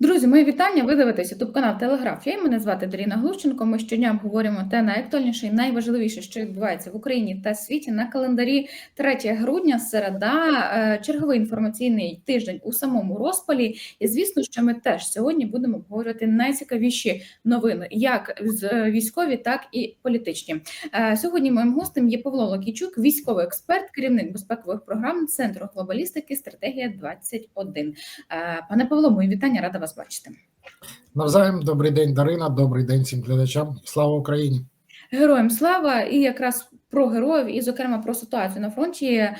Друзі, мої вітання. Ви дивитесь ютуб канал Телеграф. Я мене звати Даріна Глущенко. Ми щодня обговорюємо те найактуальніше і найважливіше, що відбувається в Україні та світі на календарі 3 грудня, середа, е, черговий інформаційний тиждень у самому розпалі. І звісно, що ми теж сьогодні будемо обговорювати найцікавіші новини, як з- е, військові, так і політичні. Е, Сьогодні моїм гостем є Павло Локійчук, військовий експерт, керівник безпекових програм Центру глобалістики Стратегія 21 Е, Пане Павло, мої вітання, рада вас бачити. Навзаєм, добрий день, Дарина. Добрий день всім глядачам. Слава Україні! Героям слава! І якраз про героїв, і, зокрема, про ситуацію на фронті. Е,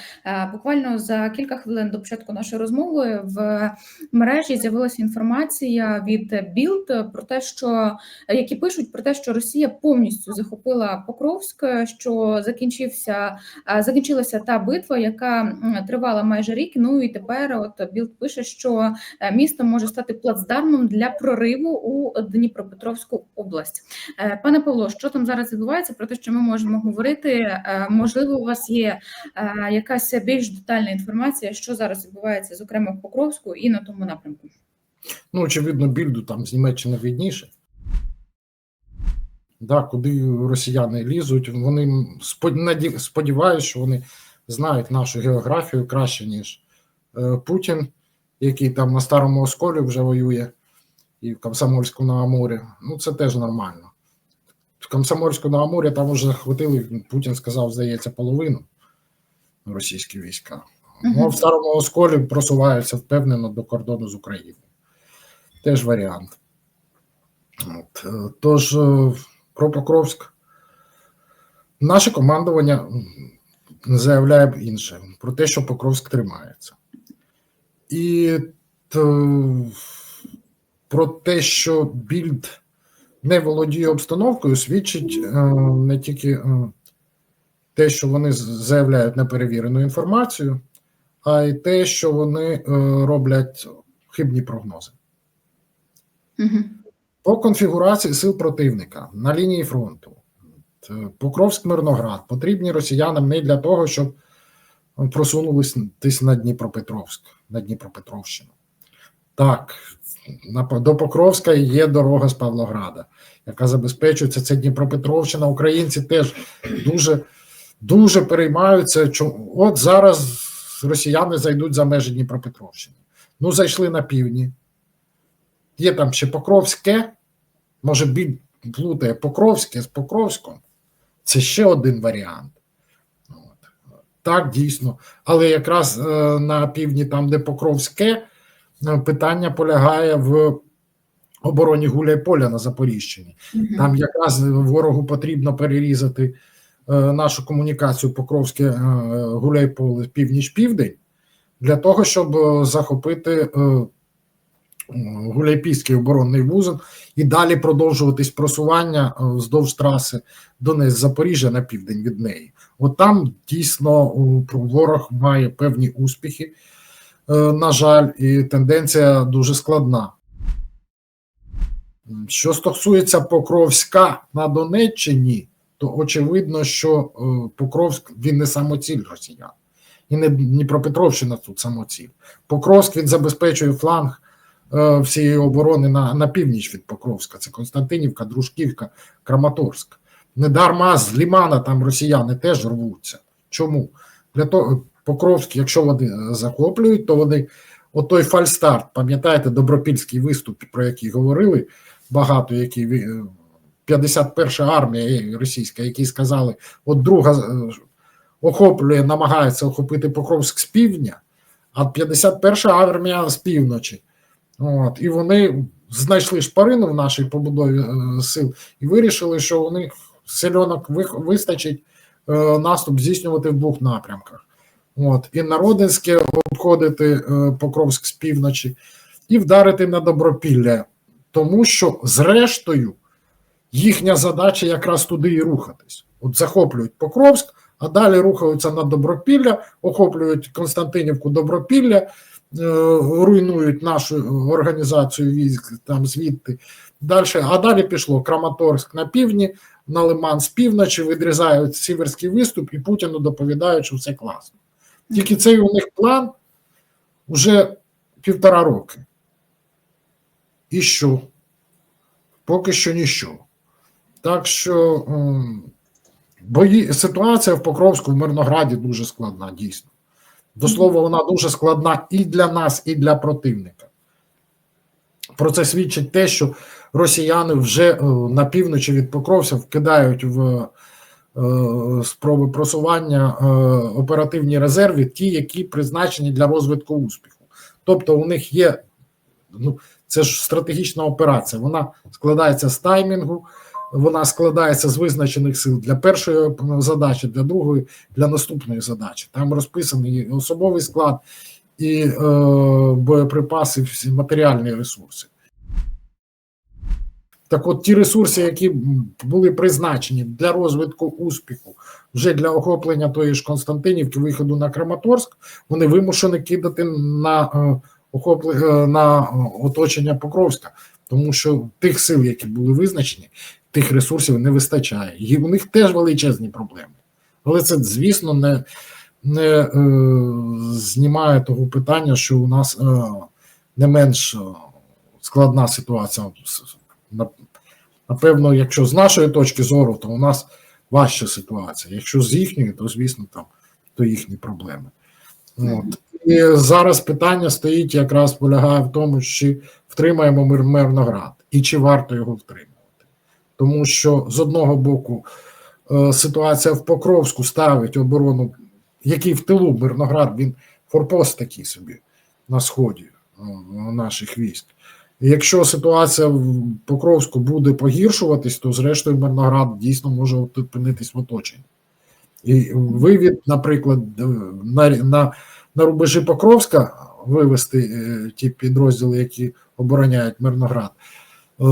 Буквально за кілька хвилин до початку нашої розмови в мережі з'явилася інформація від Білд про те, що які пишуть про те, що Росія повністю захопила Покровськ, що закінчився е, закінчилася та битва, яка тривала майже рік. Ну і тепер, от Білд пише, що е, місто може стати плацдармом для прориву у Дніпропетровську область. Пане Павло, що там зараз відбувається? Про те, що ми можемо говорити. Е, Можливо, у вас є е, якась більш детальна інформація, що зараз відбувається, зокрема в Покровську і на тому напрямку. Ну, очевидно, більду там з Німеччини видніше. Да, куди росіяни лізуть, вони спод- наді- сподіваюся, що вони знають нашу географію краще, ніж е, Путін, який там на Старому Осколі вже воює, і в Комсомольську на Амурі. Ну, це теж нормально. Комсомольську на Амурі там вже захватили, Путін сказав, здається, половину російські війська. Ну, в Старому Осколі просуваються впевнено до кордону з Україною. Теж варіант. От. е, Тож, е, про Покровськ. Наше командування заявляє інше про те, що Покровськ тримається. І то, про те, що більд не володіє обстановкою, свідчить е, не тільки е, те, що вони заявляють неперевірену інформацію, а й те, що вони е, роблять хибні прогнози. Угу. По конфігурації сил противника на лінії фронту Покровськ-Мирноград потрібні росіянам не для того, щоб просунулись на Дніпропетровськ, на Дніпропетровщину. Так, до Покровська є дорога з Павлограда, яка забезпечується. Це Дніпропетровщина. Українці теж дуже, дуже переймаються. От зараз росіяни зайдуть за межі Дніпропетровщини. Ну, зайшли на півдні. Є там ще Покровське, може біль плутає Покровське з Покровськом. Це ще один варіант. От. Так, дійсно. Але якраз е, на півдні, там, де Покровське, питання полягає в обороні Гуляйполя на Запоріжчині. Там якраз ворогу потрібно перерізати е, нашу комунікацію Покровське е, Гуляйполе північ-південь для того, щоб е, захопити е, Гуляйпільський оборонний вузол і далі продовжуватись просування е, вздовж траси Донець-Запоріжжя на південь від неї. От там дійсно ворог має певні успіхи, е, на жаль, і тенденція дуже складна. Що стосується Покровська на Донеччині, то очевидно, що е, Покровськ він не самоціль росіян. І не Дніпропетровщина тут самоціль. Покровськ він забезпечує фланг е, всієї оборони на, на північ від Покровська. Це Константинівка, Дружківка, Краматорськ. Недарма з Лімана там росіяни теж рвуться. Чому? Для того, Покровськ, якщо вони е, захоплюють, то вони отой фальстарт, пам'ятаєте, добропільський виступ, про який говорили багато, які е, 51 армія російська, які сказали, от друга е, охоплює, намагається охопити Покровськ з півдня, а 51 армія з півночі. От, і вони знайшли шпарину в нашій побудові е, сил і вирішили, що у них сельонок вистачить е, наступ здійснювати в двох напрямках. От, і на Родинське обходити е, Покровськ з півночі, і вдарити на Добропілля, тому що, зрештою, їхня задача якраз туди і рухатись. От захоплюють Покровськ, а далі рухаються на Добропілля, охоплюють Константинівку Добропілля, е, руйнують нашу організацію військ там звідти. Далі, а далі пішло Краматорськ на півдні, на Лиман з півночі, відрізають сіверський виступ і Путіну доповідають, що все класно. Тільки цей у них план вже півтора роки. І що? Поки що ніщо. Так що бої, ситуація в Покровську в Мирнограді дуже складна, дійсно. До слова, вона дуже складна і для нас, і для противника. Про це свідчить те, що росіяни вже е, на півночі від Покровця вкидають в спроби просування е, оперативні резерви, ті, які призначені для розвитку успіху. Тобто, у них є ну, це ж стратегічна операція. Вона складається з таймінгу, вона складається з визначених сил для першої задачі, для другої, для наступної задачі. Там розписаний особовий склад, і е, боєприпаси, всі матеріальні ресурси. Так от ті ресурси, які були призначені для розвитку успіху, вже для охоплення тої ж Константинівки, виходу на Краматорськ, вони вимушені кидати на е, охоплення на е, оточення Покровська, тому що тих сил, які були визначені, тих ресурсів не вистачає. І у них теж величезні проблеми. Але це, звісно, не, не е, знімає того питання, що у нас е, не менш е, складна ситуація. На- Напевно, якщо з нашої точки зору, то у нас важча ситуація. Якщо з їхньої, то звісно, там то їхні проблеми. От. І зараз питання стоїть якраз полягає в тому, чи втримаємо Мир- Мирноград і чи варто його втримувати. Тому що з одного боку е, ситуація в Покровську ставить оборону, який в тилу Мирноград, він форпост такий собі на сході е, наших військ. Якщо ситуація в Покровську буде погіршуватись, то зрештою Мирноград дійсно може опинитись в оточенні. І вивід, наприклад, на, на, на рубежі Покровська вивести е, ті підрозділи, які обороняють Мирноград. Е,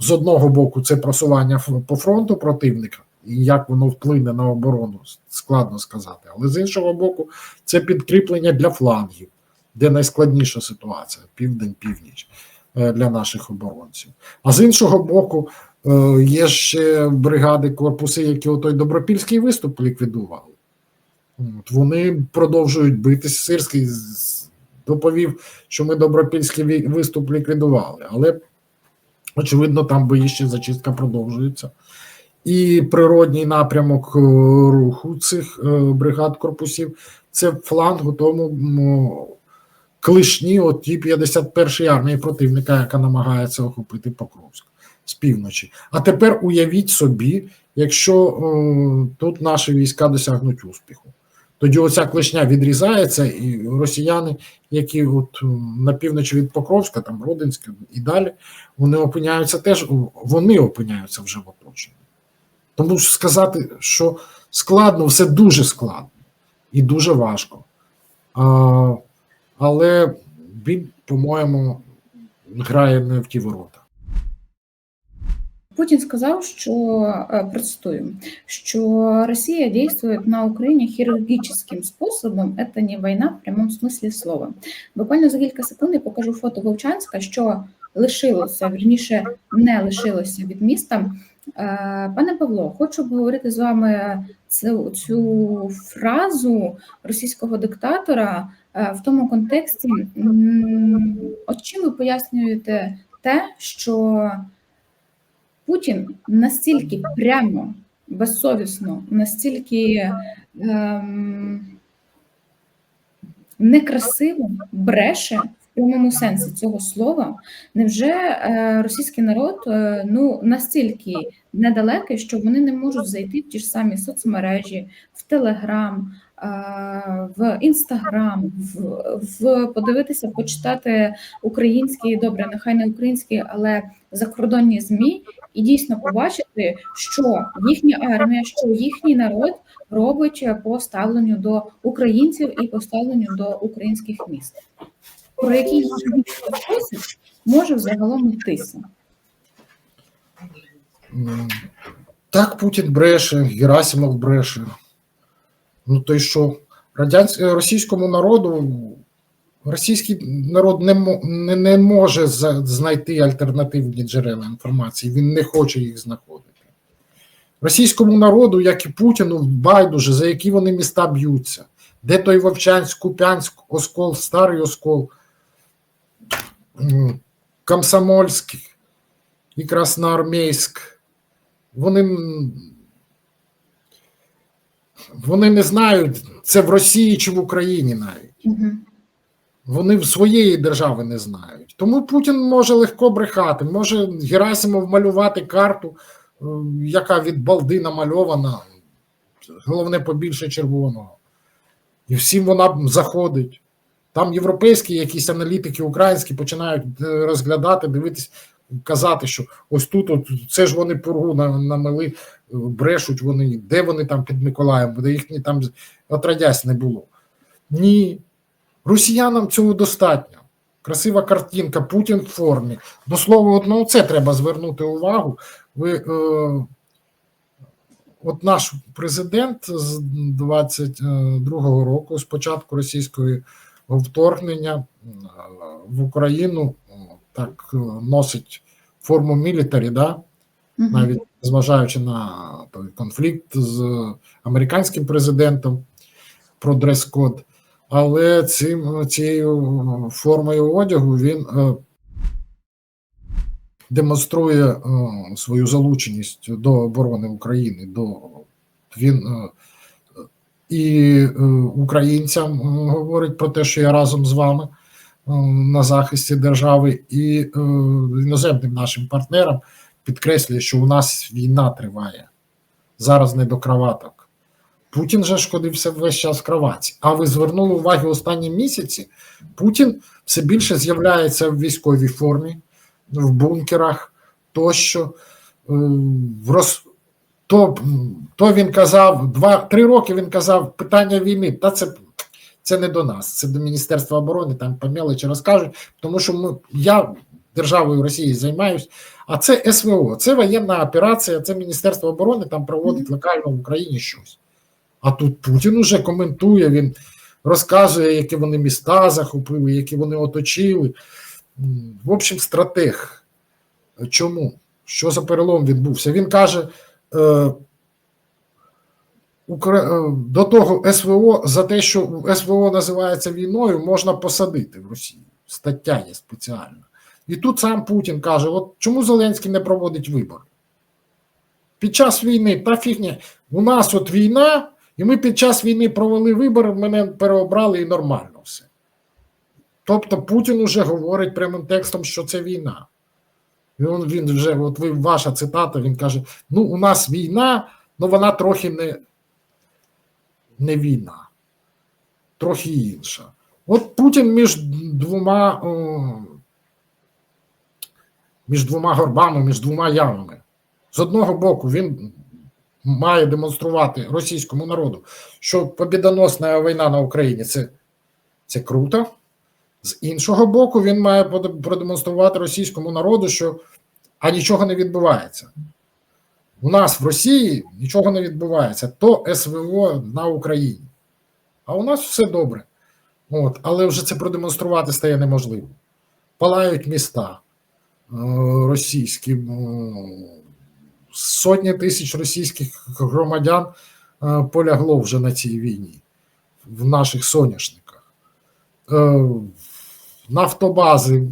з одного боку, це просування по фронту противника, і як воно вплине на оборону, складно сказати. Але з іншого боку, це підкріплення для флангів, де найскладніша ситуація південь-північ для наших оборонців. А з іншого боку, е, є ще бригади, корпуси, які отой добропільський виступ ліквідували. От, вони продовжують битись. Сирський доповів, що ми добропільський виступ ліквідували, але очевидно, там бої ще зачистка продовжується. І природній напрямок е, руху цих е, бригад корпусів це фланг у тому клишні от ті 51-ї армії противника, яка намагається охопити Покровськ з півночі. А тепер уявіть собі, якщо е, тут наші війська досягнуть успіху. Тоді оця клешня відрізається, і росіяни, які от на півночі від Покровська, там Родинське і далі, вони опиняються теж, вони опиняються вже в оточенні. Тому що сказати, що складно, все дуже складно і дуже важко. Але він, по-моєму, грає не в ті ворота. Путин сказал, что, э, процитую, что Россия действует на Украине хирургическим способом. Это не война в прямому смислі слова. Буквально за кілька секунд я покажу фото Вовчанська, що лишилося, вірніше, не лишилося від міста. Е, Пане Павло, хочу обговорити з вами цю, цю фразу російського диктатора е, в тому контексті, от чим ви пояснюєте те, що Путін настільки прямо, безсовісно, настільки ем, некрасиво бреше прямому сенсі цього слова. Невже е, російський народ е, ну настільки недалекий, що вони не можуть зайти в ті ж самі соцмережі, в Телеграм, е, в Інстаграм, в, в подивитися, почитати українські, добре, нехай не українські, але закордонні змі, і дійсно побачити, що їхня армія, що їхній народ робить по ставленню до українців і по ставленню до українських міст. Про який спосіб може взагалом йтися? Так, Путін бреше, Герасимов бреше. Ну, то й що? Радянсь... Російському народу, російський народ не, не, не може знайти альтернативні джерела інформації, він не хоче їх знаходити. Російському народу, як і Путіну, байдуже, за які вони міста б'ються. Де той Вовчанськ, Купянськ, Оскол, Старий Оскол. Комсомольськ і Красноармійськ. Вони, вони не знають, це в Росії чи в Україні навіть. Мгм. Вони в своєї держави не знають. Тому Путін може легко брехати, може Герасимов малювати карту, е, яка від балди намальована, головне побільше червоного. І всім вона заходить. Там європейські якісь аналітики українські починають е, розглядати, дивитись, казати, що ось тут, от, це ж вони пургу на- намели, е, брешуть вони, де вони там під Миколаєм, де їхні там отродясь не було. Ні, Росіянам цього достатньо. Красива картинка, Путін в формі. До слова, на це треба звернути увагу. Ви, е, от наш президент з 22-го року, з початку російського вторгнення в Україну, так е, носить форму мілітарі, да? Навіть зважаючи на той конфлікт з американським президентом про дрес-код, але цим, цією формою одягу він е, демонструє е, свою залученість до оборони України. До, він і е, українцям е, говорить про те, що я разом з вами е, на захисті держави, і іноземним нашим партнерам підкреслює, що у нас війна триває. Зараз не до кроваток. Путін же шкодився весь час в кроватці. А ви звернули увагу останні місяці? Путін все більше з'являється в військовій формі, в бункерах тощо. В роз... то, то він казав, два-три роки він казав питання війни. Та це, це не до нас, це до Міністерства оборони, там по мелочі розкажуть, тому що ми, я державою Росії займаюсь, а це СВО, це воєнна операція, це Міністерство оборони там проводить локально в Україні щось. А тут Путін уже коментує, він розказує, які вони міста захопили, які вони оточили. В общем, стратег. Чому? Що за перелом відбувся? Він каже: до того СВО за те, що СВО називається війною, можна посадити в Росії. Стаття є спеціальна. І тут сам Путін каже: от чому Зеленський не проводить вибори? Під час війни та фігня. У нас от війна, і ми під час війни провели вибори, мене переобрали і нормально все. Тобто Путін уже говорить прямим текстом, що це війна. Він, він вже, от ви, ваша цитата, він каже: ну, у нас війна, але вона трохи не, не війна, трохи інша. От Путін між двома, між двома горбами, між двома ямами. З одного боку, він має демонструвати російському народу, що побідоносна війна на Україні це, це круто. З іншого боку, він має продемонструвати російському народу, що а нічого не відбувається. У нас в Росії нічого не відбувається, то СВО на Україні. А у нас все добре. От, але вже це продемонструвати стає неможливо. Палають міста е, російські, сотні тисяч російських громадян е, полягло вже на цій війні в наших соняшниках. Е, Нафтобази,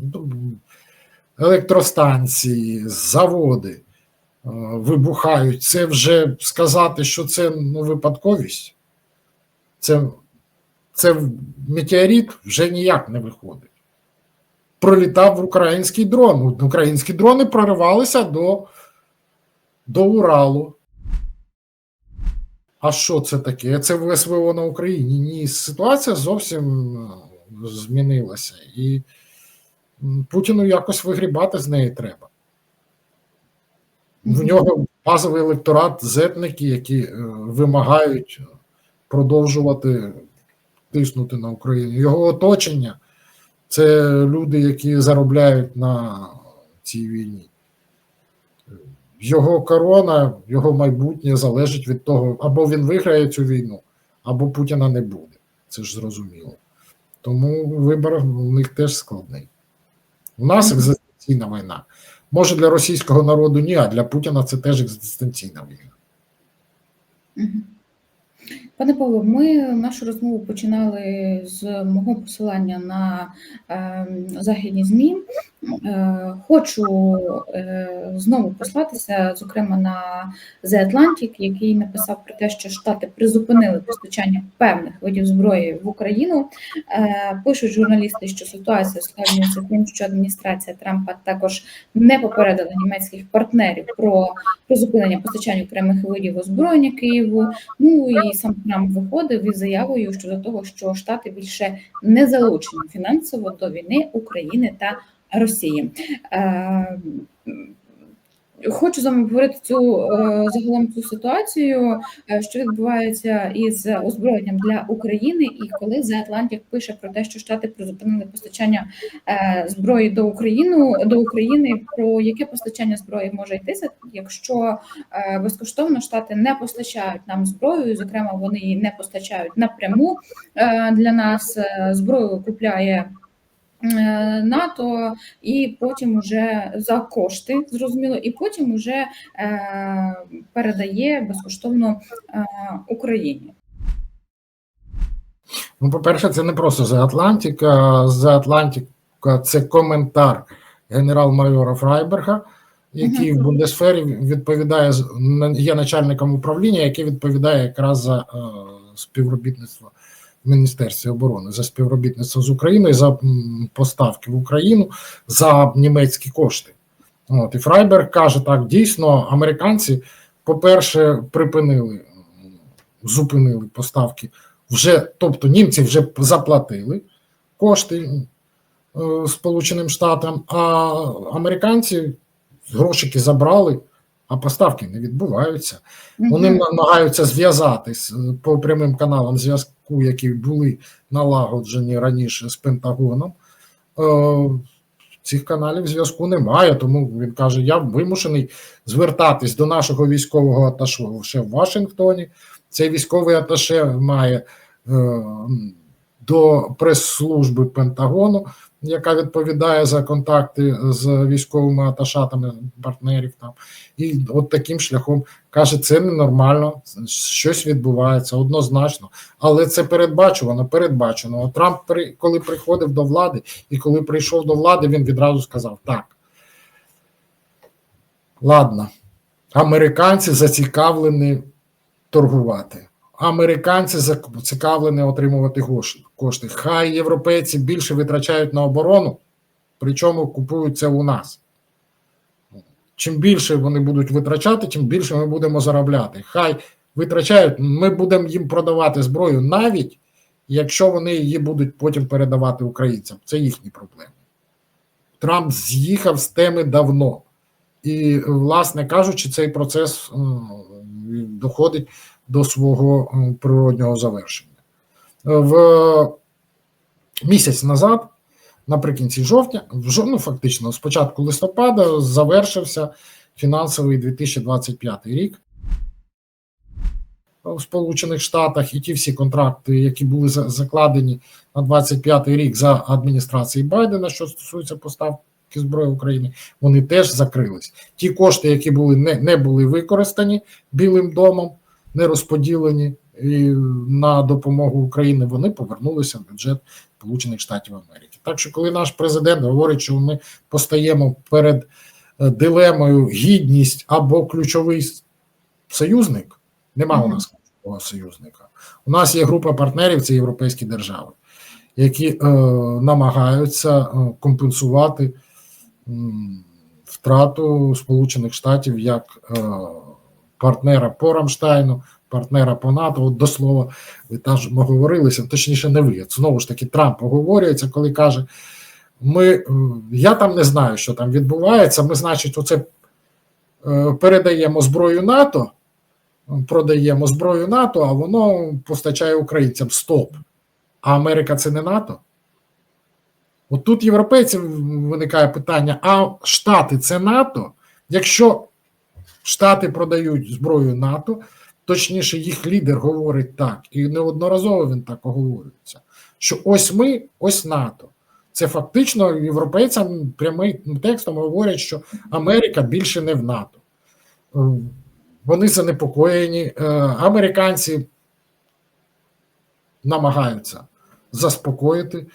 електростанції, заводи е, вибухають. Це вже сказати, що це ну, випадковість. Це, це метеорит вже ніяк не виходить. Пролітав український дрон. Українські дрони проривалися до, до Уралу. А що це таке? Це в СВО на Україні. Ні, ситуація зовсім змінилася. І Путіну якось вигрібати з неї треба. В нього базовий електорат, зетники, які е, вимагають продовжувати тиснути на Україну. Його оточення це люди, які заробляють на цій війні. Його корона, його майбутнє залежить від того, або він виграє цю війну, або Путіна не буде. Це ж зрозуміло. Тому вибір у них теж складний. У нас екзистенційна війна. Може, для російського народу ні, а для Путіна це теж екзистенційна війна. Пане Павло, ми нашу розмову починали з мого посилання на е, західні ЗМІ, Хочу е, знову послатися, зокрема на The Atlantic, який написав про те, що Штати призупинили постачання певних видів зброї в Україну. Е, Пишуть журналісти, що ситуація ускладнюється тим, що адміністрація Трампа також не попередила німецьких партнерів про призупинення постачання окремих видів озброєння Києву. Ну і сам Трамп виходив із заявою щодо того, що Штати більше не залучені фінансово до війни України та Росії. Е, Хочу з вами говорити цю е, загалом цю ситуацію, е, що відбувається із озброєнням для України, і коли The Atlantic пише про те, що Штати призупинили постачання зброї до України до України, про яке постачання зброї може йтися, якщо безкоштовно Штати не постачають нам зброю, зокрема, вони її не постачають напряму для нас. Зброю купляє. Е, НАТО і потім уже за кошти, зрозуміло, і потім уже е, передає безкоштовно е, Україні. Ну, по-перше, це не просто The Atlantic, а The Atlantic – це коментар генерал-майора Фрайберга, який в Бундесфері відповідає є начальником управління, який відповідає якраз за співробітництво Міністерстві оборони, за співробітництво з Україною, за поставки в Україну за німецькі кошти. От і Фрайберг каже: так, дійсно, американці, по-перше, припинили, зупинили поставки вже, тобто німці вже заплатили кошти е, Сполученим Штатам, а американці грошики забрали, а поставки не відбуваються. Вони намагаються зв'язатись е, по прямим каналам зв'язку, які були налагоджені раніше з Пентагоном. Е, Цих каналів зв'язку немає, тому він каже: я вимушений звертатись до нашого військового аташе в Вашингтоні. Цей військовий аташе має е, до прес-служби Пентагону, яка відповідає за контакти з військовими аташатами партнерів там. І от таким шляхом каже, це ненормально, щось відбувається однозначно, але це передбачувано, передбачено. От Трамп, коли приходив до влади, і коли прийшов до влади, він відразу сказав: так. Ладно, американці зацікавлені торгувати. Американці зацікавлені отримувати кошти. Хай європейці більше витрачають на оборону, причому купують це у нас. Чим більше вони будуть витрачати, тим більше ми будемо заробляти. Хай витрачають, ми будемо їм продавати зброю, навіть якщо вони її будуть потім передавати українцям. Це їхні проблеми. Трамп з'їхав з теми давно. І, власне кажучи, цей процес доходить до свого е, природнього завершення. Е, В місяць назад, наприкінці жовтня, ну, фактично, з початку листопада, завершився фінансовий 2025 рік в Сполучених Штатах, і ті всі контракти, які були за- закладені на 25 рік за адміністрації Байдена, що стосується поставки зброї України, вони теж закрились. Ті кошти, які були не, не були використані Білим домом, не розподілені і на допомогу Україні, вони повернулися в бюджет Сполучених Штатів Америки. Так що, коли наш президент говорить, що ми постаємо перед е, дилемою гідність або ключовий союзник, нема у нас ключового союзника. У нас є група партнерів, це європейські держави, які е, намагаються е, компенсувати втрату Сполучених Штатів як е, партнера по Рамштайну, партнера по НАТО. От до слова, ви теж оговорилися, точніше, не ви. Знову ж таки, Трамп оговорюється, коли каже: ми, е, я там не знаю, що там відбувається. Ми, значить, оце е, передаємо зброю НАТО, продаємо зброю НАТО, а воно постачає українцям. Стоп. А Америка це не НАТО? От тут європейців виникає питання: а Штати це НАТО? Якщо Штати продають зброю НАТО, точніше, їх лідер говорить так, і неодноразово він так оговорюється, що ось ми, ось НАТО. Це фактично європейцям прямим текстом говорять, що Америка більше не в НАТО. Е, Вони занепокоєні. Е, Американці намагаються заспокоїти,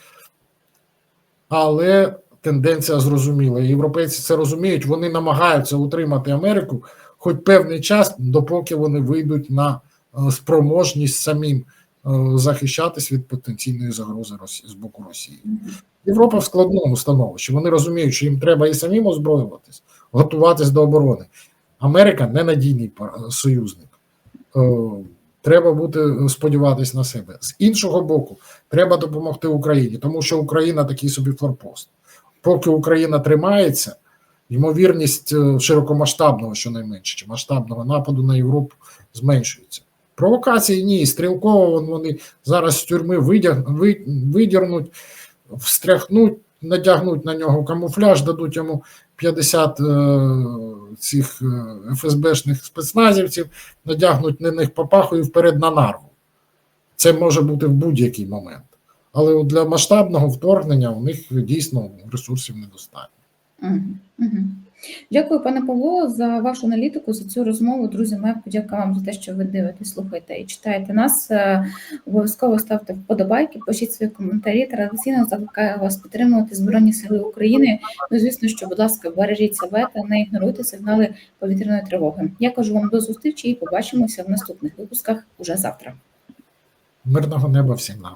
але тенденція зрозуміла. Європейці це розуміють, вони намагаються утримати Америку хоч певний час, допоки вони вийдуть на е, спроможність самим е, захищатись від потенційної загрози Росії з боку Росії. Європа в складному становищі. Вони розуміють, що їм треба і самим озброюватись, готуватись до оборони. Америка ненадійний союзник. Е, Треба бути сподіватись на себе. З іншого боку, треба допомогти Україні, тому що Україна такий собі форпост. Поки Україна тримається, ймовірність е, широкомасштабного, щонайменше, чи масштабного нападу на Європу зменшується. Провокації ні, стрілково вони зараз з тюрми видірнуть, встряхнуть, надягнуть на нього камуфляж, дадуть йому 50 е, цих е, ФСБшних спецназівців, надягнуть на них папаху і вперед на нарву. Це може бути в будь-який момент. Але для масштабного вторгнення у них дійсно ресурсів недостатньо. Дякую, пане Павло, за вашу аналітику, за цю розмову. Друзі, моя подяка вам за те, що ви дивитесь, слухаєте і читаєте нас. Е, Обов'язково ставте вподобайки, пишіть свої коментарі. Традиційно закликаю вас підтримувати Збройні Сили України. Ну, звісно, що, будь ласка, бережіть себе та не ігноруйте сигнали повітряної тривоги. Я кажу вам до зустрічі і побачимося в наступних випусках уже завтра. Мирного неба всім нам.